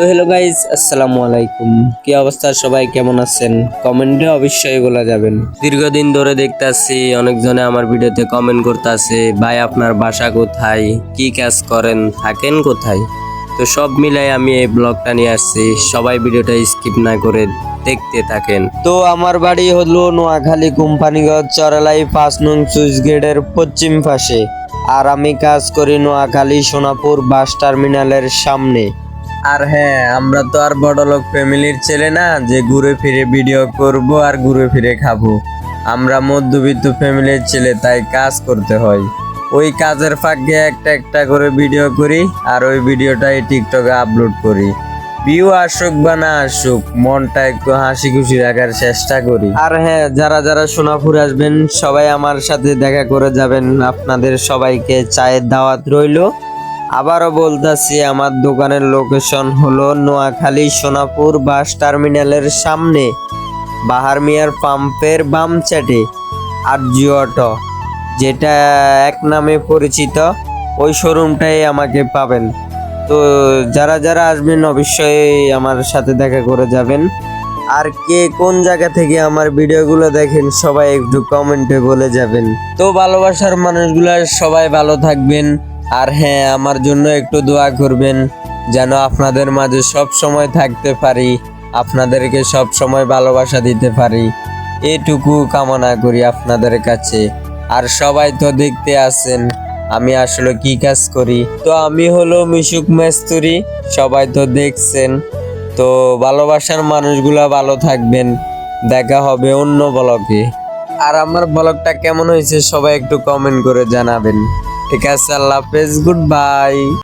তো hello guys আসসালামু আলাইকুম। কি অবস্থা সবাই? কেমন আছেন? কমেন্টে অবশ্যই বলা যাবেন। দীর্ঘদিন ধরে দেখতাছি, অনেকজনে আমার ভিডিওতে কমেন্ট করতেছে, ভাই, আপনার বাসা কোথায়? কি কাজ করেন? থাকেন কোথায়? তো সব মিলাই আমি এই ব্লগটা নিয়ে আসছি। সবাই ভিডিওটা স্কিপ না করে দেখতে থাকেন। তো আমার বাড়ি হলো নোয়াখালী কোম্পানিগঞ্জ চরালাই পাঁচ নং সুইচ গেটের পশ্চিম পাশে। আর আমি কাজ করি নোয়াখালী সোনাপুর বাস টার্মিনালের সামনে। আর হ্যাঁ আমরা তো আর বড়লোক ফ্যামিলির ছেলে না, যে ঘুরে ফিরে ভিডিও করব আর ঘুরে ফিরে খাব। আমরা মধ্যবিত্ত ফ্যামিলির ছেলে, তাই কাজ করতে হয়। ওই কাজের ফাঁকে একটা একটা করে ভিডিও করি আর ওই ভিডিওটাই টিকটকে আপলোড করি। ভিউ আসুক বা না আসুক, মনটা একটু হাসি খুশি রাখার চেষ্টা করি। আর হ্যাঁ যারা যারা সোনাপুর আসবেন, সবাই আমার সাথে দেখা করে যাবেন। আপনাদের সবাইকে চায়ের দাওয়াত রইল। আবারও বলতেছি, আমার দোকানের লোকেশন হলো নোয়াখালী সোনাপুর বাস টার্মিনালের সামনে, বাহার মিয়ার পাম্পের বাম চাটে, আরজি অটো, যেটা এক নামে পরিচিত, ওই শোরুমটাই আমাকে পাবেন। তো যারা যারা আসবেন, অবশ্যই আমার সাথে দেখা করে যাবেন। আর কে কোন জায়গা থেকে আমার ভিডিওগুলো দেখেন, সবাই একটু কমেন্টে বলে যাবেন। তো ভালোবাসার মানুষগুলো সবাই ভালো থাকবেন। আর হ্যাঁ আমার জন্য একটু দোয়া করবেন যেন আপনাদের মাঝে সব সময় থাকতে পারি, আপনাদেরকে সব সময় ভালোবাসা দিতে পারি। এটুকু কামনা করি আপনাদের কাছে। আর সবাই তো দেখতে আছেন, আমি আসলে কি কাজ করি? তো আমি হলো মিশুক মেস্তুরি, সবাই তো দেখছেন। তো ভালোবাসার মানুষগুলা ভালো থাকবেন, দেখা হবে অন্য ব্লগে। আর আমার ব্লগটা কেমন হয়েছে সবাই একটু কমেন্ট করে জানাবেন। ঠিক আছে আল্লাহ হাফেজ গুড বাই